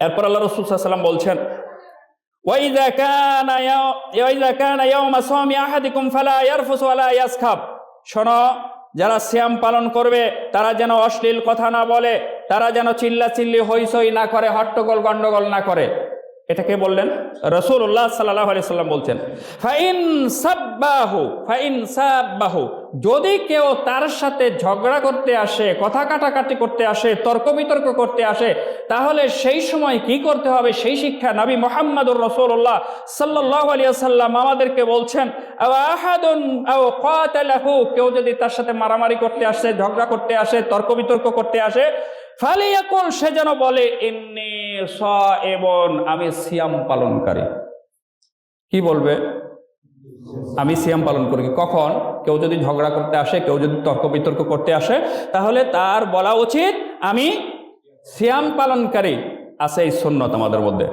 এরপর আল্লাহ রসুল সাল্লাম বলছেন وإذا كان يوم وإذا كان يوم صوم أحدكم فلا يرفث ولا يسخب শোনো যারা শ্যাম পালন করবে তারা যেন অশ্লীল কথা না বলে তারা যেন চিল্লা চিল্লি হইসই না করে হট্টগোল গন্ডগোল না করে এটাকে বললেন? রসুল্লাহ সাল্লাহ আলি সাল্লাম বলছেন, ফাইন সাব্বাহু ফাইন সাব্বাহু। যদি কেউ তার সাথে ঝগড়া করতে আসে, কথা কাটাকাটি করতে আসে, তর্ক বিতর্ক করতে আসে, তাহলে সেই সময় কি করতে হবে? সেই শিক্ষা নবী মোহাম্মদুর রসুল্লাহ সাল্লাহ আলিয়া সাল্লাম আমাদেরকে বলছেন কেউ যদি তার সাথে মারামারি করতে আসে, ঝগড়া করতে আসে, তর্ক বিতর্ক করতে আসে ফালিয়াকুল সে যেন বলে এমনি স এবন আমি সিয়াম পালনকারী। কি বলবে? আমি সিয়াম পালন করি। কখন? কেউ যদি ঝগড়া করতে আসে, কেউ যদি তর্ক বিতর্ক করতে আসে, তাহলে তার বলা উচিত, আমি সিয়াম পালনকারী। আছে এই সুন্নত আমাদের মধ্যে।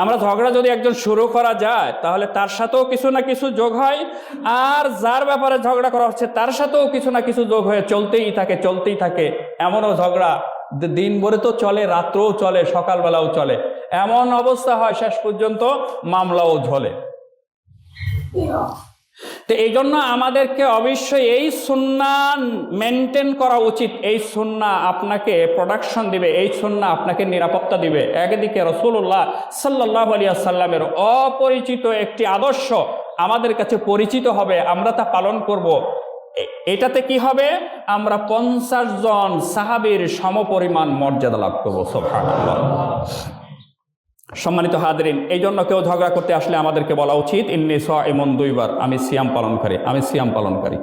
আমরা ঝগড়া যদি একজন শুরু করা যায়, তাহলে তার সাথেও কিছু না কিছু যোগ হয়, আর যার ব্যাপারে ঝগড়া করা হচ্ছে, তার সাথেও কিছু না কিছু যোগ হয়ে চলতেই থাকে চলতেই থাকে। এমনও ঝগড়া দিন ভরে তো চলে, রাত্রেও চলে, সকালবেলাও চলে। এমন অবস্থা হয় শেষ পর্যন্ত মামলাও ঝলে। তো এই জন্য আমাদেরকে অবশ্যই এই সুন্না মেনটেন করা উচিত। এই সুন্না আপনাকে প্রোডাকশন দিবে, এই সুন্না আপনাকে নিরাপত্তা দিবে। একদিকে রসুল্লাহ সাল্লাহ আলিয়া সাল্লামের অপরিচিত একটি আদর্শ আমাদের কাছে পরিচিত হবে, আমরা তা পালন করব। এটাতে কি হবে? আমরা পঞ্চাশ জন সাহাবীর সমপরিমাণ মর্যাদা লাভ করব সোফান সম্মানিত হাদরিন এই জন্য কেউ ঝগড়া করতে আসলে আমাদেরকে বলা উচিত, ইন্নি স এমন দুইবার, আমি সিয়াম করি আমি সিয়াম পালনকারী।